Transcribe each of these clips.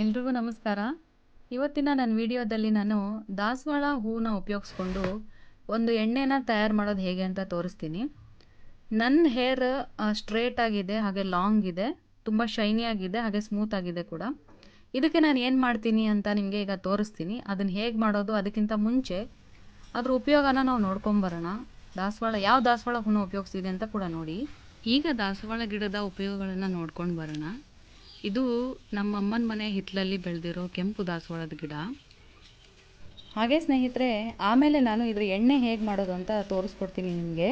ಎಲ್ರಿಗೂ ನಮಸ್ಕಾರ. ಇವತ್ತಿನ ನನ್ನ ವಿಡಿಯೋದಲ್ಲಿ ನಾನು ದಾಸವಾಳ ಹೂವನ್ನ ಉಪಯೋಗಿಸ್ಕೊಂಡು ಒಂದು ಎಣ್ಣೆನ ತಯಾರು ಮಾಡೋದು ಹೇಗೆ ಅಂತ ತೋರಿಸ್ತೀನಿ. ನನ್ನ ಹೇರ್ ಸ್ಟ್ರೇಟ್ ಆಗಿದೆ, ಹಾಗೆ ಲಾಂಗ್ ಇದೆ, ತುಂಬ ಶೈನಿ ಆಗಿದೆ, ಹಾಗೆ ಸ್ಮೂತ್ ಆಗಿದೆ ಕೂಡ. ಇದಕ್ಕೆ ನಾನು ಏನು ಮಾಡ್ತೀನಿ ಅಂತ ನಿಮಗೆ ಈಗ ತೋರಿಸ್ತೀನಿ. ಅದನ್ನು ಹೇಗೆ ಮಾಡೋದು ಅದಕ್ಕಿಂತ ಮುಂಚೆ ಅದ್ರ ಉಪಯೋಗನ ನಾವು ನೋಡ್ಕೊಂಬರೋಣ. ದಾಸವಾಳ, ಯಾವ ದಾಸವಾಳ ಹೂನ ಉಪಯೋಗಿಸ್ತಿದೆ ಅಂತ ಕೂಡ ನೋಡಿ. ಈಗ ದಾಸವಾಳ ಗಿಡದ ಉಪಯೋಗಗಳನ್ನು ನೋಡ್ಕೊಂಡು ಬರೋಣ. ಇದು ನಮ್ಮ ಅಮ್ಮನ ಮನೆ ಹಿತ್ತಲಲ್ಲಿ ಬೆಳೆದಿರೋ ಕೆಂಪು ದಾಸವಾಳದ ಗಿಡ. ಹಾಗೆ ಸ್ನೇಹಿತರೆ, ಆಮೇಲೆ ನಾನು ಇದ್ರ ಎಣ್ಣೆ ಹೇಗೆ ಮಾಡೋದು ಅಂತ ತೋರಿಸ್ಕೊಡ್ತೀನಿ ನಿಮಗೆ.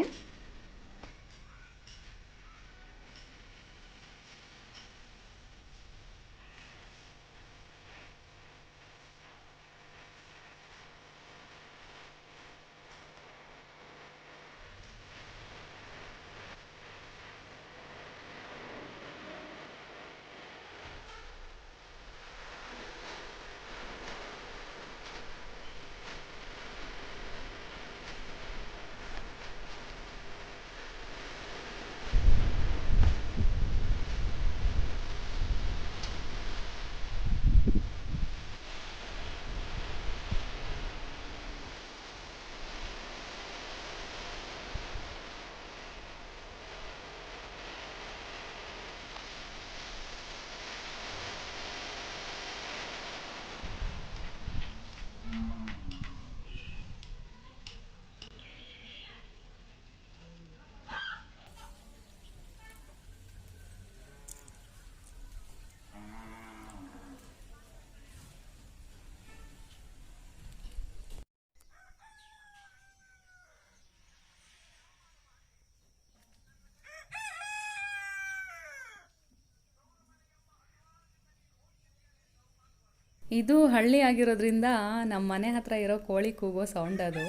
ಇದು ಹಳ್ಳಿ ಆಗಿರೋದ್ರಿಂದ ನಮ್ಮ ಮನೆ ಹತ್ರ ಇರೋ ಕೋಳಿ ಕೂಗೋ ಸೌಂಡ್ ಅದು.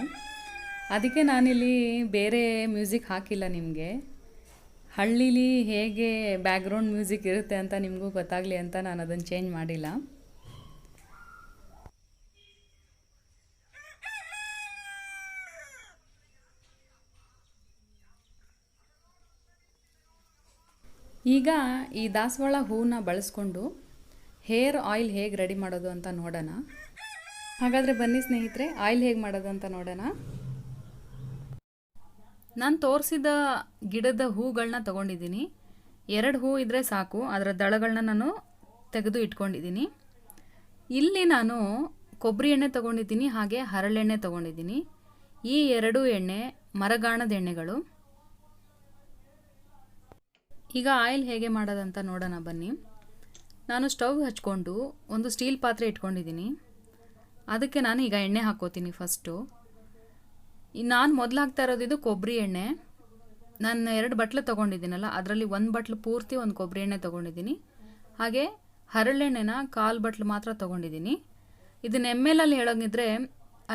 ಅದಕ್ಕೆ ನಾನಿಲ್ಲಿ ಬೇರೆ ಮ್ಯೂಸಿಕ್ ಹಾಕಿಲ್ಲ ನಿಮಗೆ. ಹಳ್ಳೀಲಿ ಹೇಗೆ ಬ್ಯಾಕ್ಗ್ರೌಂಡ್ ಮ್ಯೂಸಿಕ್ ಇರುತ್ತೆ ಅಂತ ನಿಮಗೂ ಗೊತ್ತಾಗಲಿ ಅಂತ ನಾನು ಅದನ್ನು ಚೇಂಜ್ ಮಾಡಿಲ್ಲ. ಈಗ ಈ ದಾಸವಾಳ ಹೂವನ್ನ ಬಳಸ್ಕೊಂಡು ಹೇರ್ ಆಯಿಲ್ ಹೇಗೆ ರೆಡಿ ಮಾಡೋದು ಅಂತ ನೋಡೋಣ. ಹಾಗಾದರೆ ಬನ್ನಿ ಸ್ನೇಹಿತರೆ, ಆಯಿಲ್ ಹೇಗೆ ಮಾಡೋದು ಅಂತ ನೋಡೋಣ. ನಾನು ತೋರಿಸಿದ ಗಿಡದ ಹೂಗಳನ್ನ ತಗೊಂಡಿದ್ದೀನಿ. ಎರಡು ಹೂ ಇದ್ದರೆ ಸಾಕು, ಅದರ ದಳಗಳನ್ನ ನಾನು ತೆಗೆದು ಇಟ್ಕೊಂಡಿದ್ದೀನಿ. ಇಲ್ಲಿ ನಾನು ಕೊಬ್ಬರಿ ಎಣ್ಣೆ ತೊಗೊಂಡಿದ್ದೀನಿ, ಹಾಗೆ ಹರಳೆಣ್ಣೆ ತೊಗೊಂಡಿದ್ದೀನಿ. ಈ ಎರಡು ಎಣ್ಣೆ ಮರಗಾಣದ ಎಣ್ಣೆಗಳು. ಈಗ ಆಯಿಲ್ ಹೇಗೆ ಮಾಡೋದಂತ ನೋಡೋಣ ಬನ್ನಿ. ನಾನು ಸ್ಟವ್ ಹಚ್ಕೊಂಡು ಒಂದು ಸ್ಟೀಲ್ ಪಾತ್ರೆ ಇಟ್ಕೊಂಡಿದ್ದೀನಿ. ಅದಕ್ಕೆ ನಾನು ಈಗ ಎಣ್ಣೆ ಹಾಕೋತೀನಿ ಫಸ್ಟು. ನಾನು ಮೊದಲು ಹಾಕ್ತಾ ಇರೋದು ಇದು ಕೊಬ್ಬರಿ ಎಣ್ಣೆ. ನಾನು ಎರಡು ಬಟ್ಲು ತೊಗೊಂಡಿದ್ದೀನಲ್ಲ, ಅದರಲ್ಲಿ ಒಂದು ಬಟ್ಲು ಪೂರ್ತಿ ಒಂದು ಕೊಬ್ಬರಿ ಎಣ್ಣೆ ತೊಗೊಂಡಿದ್ದೀನಿ. ಹಾಗೆ ಹರಳೆಣ್ಣೆನ ಕಾಲು ಬಟ್ಲು ಮಾತ್ರ ತೊಗೊಂಡಿದ್ದೀನಿ. ಇದನ್ನ ಎಂ ಅಲ್ಲಿ ಹೇಳೋಂಗಿದ್ರೆ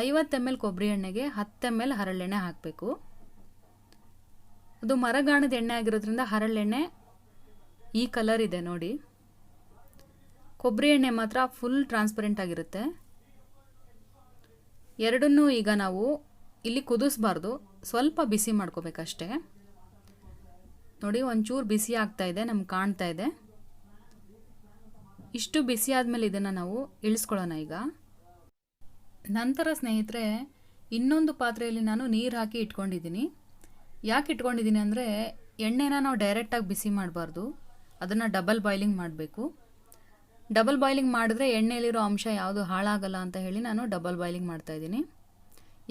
ಐವತ್ತು ಎಂ ಎಲ್ ಕೊಬ್ಬರಿ ಎಣ್ಣೆಗೆ ಹತ್ತು ಎಂ ಎಲ್ ಹರಳೆಣ್ಣೆ ಹಾಕಬೇಕು. ಅದು ಮರಗಾಣದ ಎಣ್ಣೆ ಆಗಿರೋದ್ರಿಂದ ಹರಳೆಣ್ಣೆ ಈ ಕಲರ್ ಇದೆ ನೋಡಿ. ಕೊಬ್ಬರಿ ಎಣ್ಣೆ ಮಾತ್ರ ಫುಲ್ ಟ್ರಾನ್ಸ್ಪರೆಂಟ್ ಆಗಿರುತ್ತೆ. ಎರಡನ್ನೂ ಈಗ ನಾವು ಇಲ್ಲಿ ಕುದಿಸ್ಬಾರ್ದು. ಸ್ವಲ್ಪ ಬಿಸಿ ಮಾಡ್ಕೋಬೇಕಷ್ಟೇ. ನೋಡಿ, ಒಂಚೂರು ಬಿಸಿ ಆಗ್ತಾ ಇದೆ, ನಮ್ಗೆ ಕಾಣ್ತಾ ಇದೆ. ಇಷ್ಟು ಬಿಸಿ ಆದಮೇಲೆ ಇದನ್ನು ನಾವು ಇಳಿಸ್ಕೊಳ್ಳೋಣ ಈಗ. ನಂತರ ಸ್ನೇಹಿತರೆ, ಇನ್ನೊಂದು ಪಾತ್ರೆಯಲ್ಲಿ ನಾನು ನೀರು ಹಾಕಿ ಇಟ್ಕೊಂಡಿದ್ದೀನಿ. ಯಾಕೆ ಇಟ್ಕೊಂಡಿದ್ದೀನಿ ಅಂದರೆ, ಎಣ್ಣೆನ ನಾವು ಡೈರೆಕ್ಟಾಗಿ ಬಿಸಿ ಮಾಡಬಾರ್ದು. ಅದನ್ನು ಡಬಲ್ ಬಾಯ್ಲಿಂಗ್ ಮಾಡಬೇಕು. ಡಬಲ್ ಬಾಯ್ಲಿಂಗ್ ಮಾಡಿದ್ರೆ ಎಣ್ಣೆಯಲ್ಲಿರೋ ಅಂಶ ಯಾವುದು ಹಾಳಾಗಲ್ಲ ಅಂತ ಹೇಳಿ ನಾನು ಡಬಲ್ ಬಾಯ್ಲಿಂಗ್ ಮಾಡ್ತಾಯಿದ್ದೀನಿ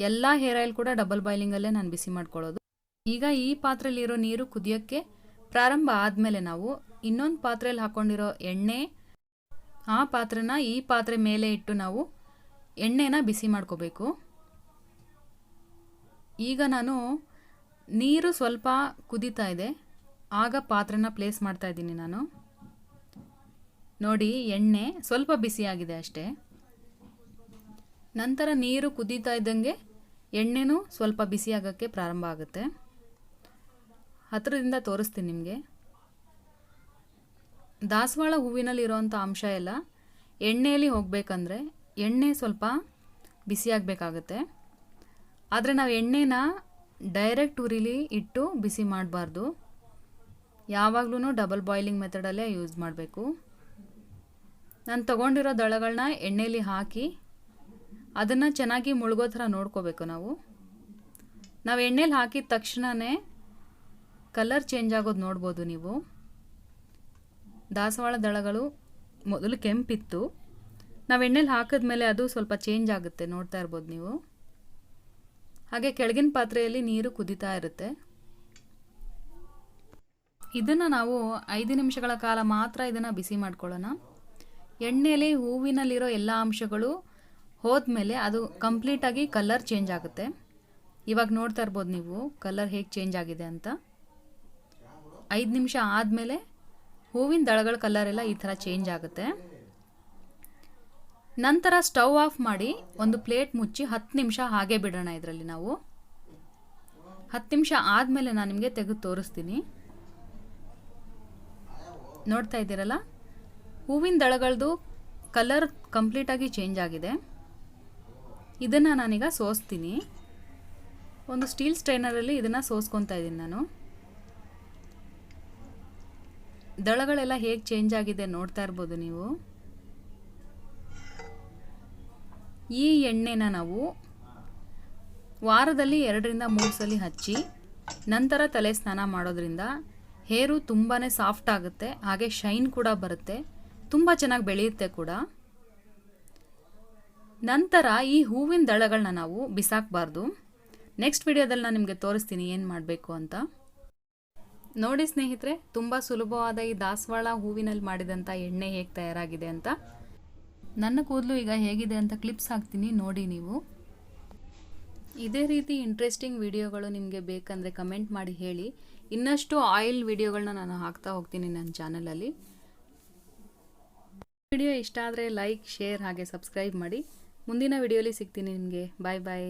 ಎಲ್ಲ ಹೇರ್ ಆಯಿಲ್ ಕೂಡ ಡಬಲ್ ಬಾಯ್ಲಿಂಗಲ್ಲೇ ನಾನು ಬಿಸಿ ಮಾಡ್ಕೊಳ್ಳೋದು. ಈಗ ಈ ಪಾತ್ರೆಯಲ್ಲಿರೋ ನೀರು ಕುದಿಯೋಕ್ಕೆ ಪ್ರಾರಂಭ ಆದಮೇಲೆ ನಾವು ಇನ್ನೊಂದು ಪಾತ್ರೆಯಲ್ಲಿ ಹಾಕ್ಕೊಂಡಿರೋ ಎಣ್ಣೆ, ಆ ಪಾತ್ರೆನ ಈ ಪಾತ್ರೆ ಮೇಲೆ ಇಟ್ಟು ನಾವು ಎಣ್ಣೆನ ಬಿಸಿ ಮಾಡ್ಕೋಬೇಕು. ಈಗ ನಾನು ನೀರು ಸ್ವಲ್ಪ ಕುದೀತಾ ಇದೆ. ಆಗ ಪಾತ್ರೆನ ಪ್ಲೇಸ್ ಮಾಡ್ತಾ ಇದ್ದೀನಿ ನಾನು. ನೋಡಿ, ಎಣ್ಣೆ ಸ್ವಲ್ಪ ಬಿಸಿಯಾಗಿದೆ ಅಷ್ಟೇ. ನಂತರ ನೀರು ಕುದೀತಾ ಇದ್ದಂಗೆ ಎಣ್ಣೆನೂ ಸ್ವಲ್ಪ ಬಿಸಿಯಾಗೋಕ್ಕೆ ಪ್ರಾರಂಭ ಆಗುತ್ತೆ. ಹತ್ತಿರದಿಂದ ತೋರಿಸ್ತೀನಿ ನಿಮಗೆ. ದಾಸವಾಳ ಹೂವಿನಲ್ಲಿರೋವಂಥ ಅಂಶ ಎಲ್ಲ ಎಣ್ಣೆಯಲ್ಲಿ ಹೋಗಬೇಕಂದ್ರೆ ಎಣ್ಣೆ ಸ್ವಲ್ಪ ಬಿಸಿಯಾಗಬೇಕಾಗತ್ತೆ ಆದರೆ ನಾವು ಎಣ್ಣೆನ ಡೈರೆಕ್ಟ್ ಉರಿಲಿ ಇಟ್ಟು ಬಿಸಿ ಮಾಡಬಾರ್ದು. ಯಾವಾಗಲೂ ಡಬಲ್ ಬಾಯ್ಲಿಂಗ್ ಮೆಥಡಲ್ಲೇ ಯೂಸ್ ಮಾಡಬೇಕು. ನಾನು ತೊಗೊಂಡಿರೋ ದಳಗಳನ್ನ ಎಣ್ಣೆಯಲ್ಲಿ ಹಾಕಿ ಅದನ್ನು ಚೆನ್ನಾಗಿ ಮುಳುಗೋ ಥರ ನೋಡ್ಕೋಬೇಕು ನಾವು. ನಾವು ಎಣ್ಣೆಲಿ ಹಾಕಿದ ತಕ್ಷಣವೇ ಕಲರ್ ಚೇಂಜ್ ಆಗೋದು ನೋಡ್ಬೋದು ನೀವು. ದಾಸವಾಳ ದಳಗಳು ಮೊದಲು ಕೆಂಪಿತ್ತು. ನಾವು ಎಣ್ಣೆಲಿ ಹಾಕಿದ ಮೇಲೆ ಅದು ಸ್ವಲ್ಪ ಚೇಂಜ್ ಆಗುತ್ತೆ ನೋಡ್ತಾ ಇರ್ಬೋದು ನೀವು. ಹಾಗೆ ಕೆಳಗಿನ ಪಾತ್ರೆಯಲ್ಲಿ ನೀರು ಕುದೀತಾ ಇರುತ್ತೆ. ಇದನ್ನು ನಾವು ಐದು ನಿಮಿಷಗಳ ಕಾಲ ಮಾತ್ರ ಇದನ್ನು ಬಿಸಿ ಮಾಡ್ಕೊಳ್ಳೋಣ. ಎಣ್ಣೆಯಲ್ಲಿ ಹೂವಿನಲ್ಲಿರೋ ಎಲ್ಲ ಅಂಶಗಳು ಹೋದ್ಮೇಲೆ ಅದು ಕಂಪ್ಲೀಟಾಗಿ ಕಲರ್ ಚೇಂಜ್ ಆಗುತ್ತೆ. ಇವಾಗ ನೋಡ್ತಾ ಇರ್ಬೋದು ನೀವು ಕಲರ್ ಹೇಗೆ ಚೇಂಜ್ ಆಗಿದೆ ಅಂತ. ಐದು ನಿಮಿಷ ಆದಮೇಲೆ ಹೂವಿನ ದಳಗಳ ಕಲರ್ ಎಲ್ಲ ಈ ಥರ ಚೇಂಜ್ ಆಗುತ್ತೆ. ನಂತರ ಸ್ಟವ್ ಆಫ್ ಮಾಡಿ ಒಂದು ಪ್ಲೇಟ್ ಮುಚ್ಚಿ ಹತ್ತು ನಿಮಿಷ ಹಾಗೆ ಬಿಡೋಣ ಇದರಲ್ಲಿ ನಾವು. ಹತ್ತು ನಿಮಿಷ ಆದಮೇಲೆ ನಾನು ನಿಮಗೆ ತೆಗೆದು ತೋರಿಸ್ತೀನಿ. ನೋಡ್ತಾ ಇದ್ದೀರಲ್ಲ? ಹೂವಿನ ದಳಗಳದು ಕಲರ್ ಕಂಪ್ಲೀಟಾಗಿ ಚೇಂಜ್ ಆಗಿದೆ. ಇದನ್ನು ನಾನೀಗ ಸೋಸ್ತೀನಿ. ಒಂದು ಸ್ಟೀಲ್ ಸ್ಟ್ರೈನರಲ್ಲಿ ಇದನ್ನು ಸೋಸ್ಕೊತಾ ಇದ್ದೀನಿ ನಾನು. ದಳಗಳೆಲ್ಲ ಹೇಗೆ ಚೇಂಜ್ ಆಗಿದೆ ನೋಡ್ತಾ ಇರ್ಬೋದು ನೀವು. ಈ ಎಣ್ಣೆನ ನಾವು ವಾರದಲ್ಲಿ ಎರಡರಿಂದ ಮೂರು ಸಲ ಹಚ್ಚಿ, ನಂತರ ತಲೆ ಸ್ನಾನ ಮಾಡೋದ್ರಿಂದ ಹೇರು ತುಂಬಾ ಸಾಫ್ಟ್ ಆಗುತ್ತೆ, ಹಾಗೆ ಶೈನ್ ಕೂಡ ಬರುತ್ತೆ. ತುಂಬ ಚೆನ್ನಾಗಿ ಬೆಳೆಯುತ್ತೆ ಕೂಡ. ನಂತರ ಈ ಹೂವಿನ ದಳಗಳನ್ನ ನಾವು ಬಿಸಾಕಬಾರ್ದು. ನೆಕ್ಸ್ಟ್ ವಿಡಿಯೋದಲ್ಲಿ ನಾನು ನಿಮಗೆ ತೋರಿಸ್ತೀನಿ ಏನು ಮಾಡಬೇಕು ಅಂತ. ನೋಡಿ ಸ್ನೇಹಿತರೆ, ತುಂಬ ಸುಲಭವಾದ ಈ ದಾಸವಾಳ ಹೂವಿನಲ್ಲಿ ಮಾಡಿದಂಥ ಎಣ್ಣೆ ಹೇಗೆ ತಯಾರಾಗಿದೆ ಅಂತ. ನನ್ನ ಕೂದಲು ಈಗ ಹೇಗಿದೆ ಅಂತ ಕ್ಲಿಪ್ಸ್ ಹಾಕ್ತೀನಿ, ನೋಡಿ ನೀವು. ಇದೇ ರೀತಿ ಇಂಟ್ರೆಸ್ಟಿಂಗ್ ವಿಡಿಯೋಗಳು ನಿಮಗೆ ಬೇಕಂದರೆ ಕಮೆಂಟ್ ಮಾಡಿ ಹೇಳಿ. ಇನ್ನಷ್ಟು ಆಯಿಲ್ ವಿಡಿಯೋಗಳನ್ನ ನಾನು ಹಾಕ್ತಾ ಹೋಗ್ತೀನಿ ನನ್ನ ಚಾನಲಲ್ಲಿ ವಿಡಿಯೋ ಇಷ್ಟ ಆದರೆ ಲೈಕ್ ಶೇರ್ ಹಾಗೆ ಸಬ್ಸ್ಕ್ರೈಬ್ ಮಾಡಿ. ಮುಂದಿನ ವಿಡಿಯೋಲಿ ಸಿಗ್ತೀನಿ ನಿಮಗೆ. ಬಾಯ್ ಬಾಯ್.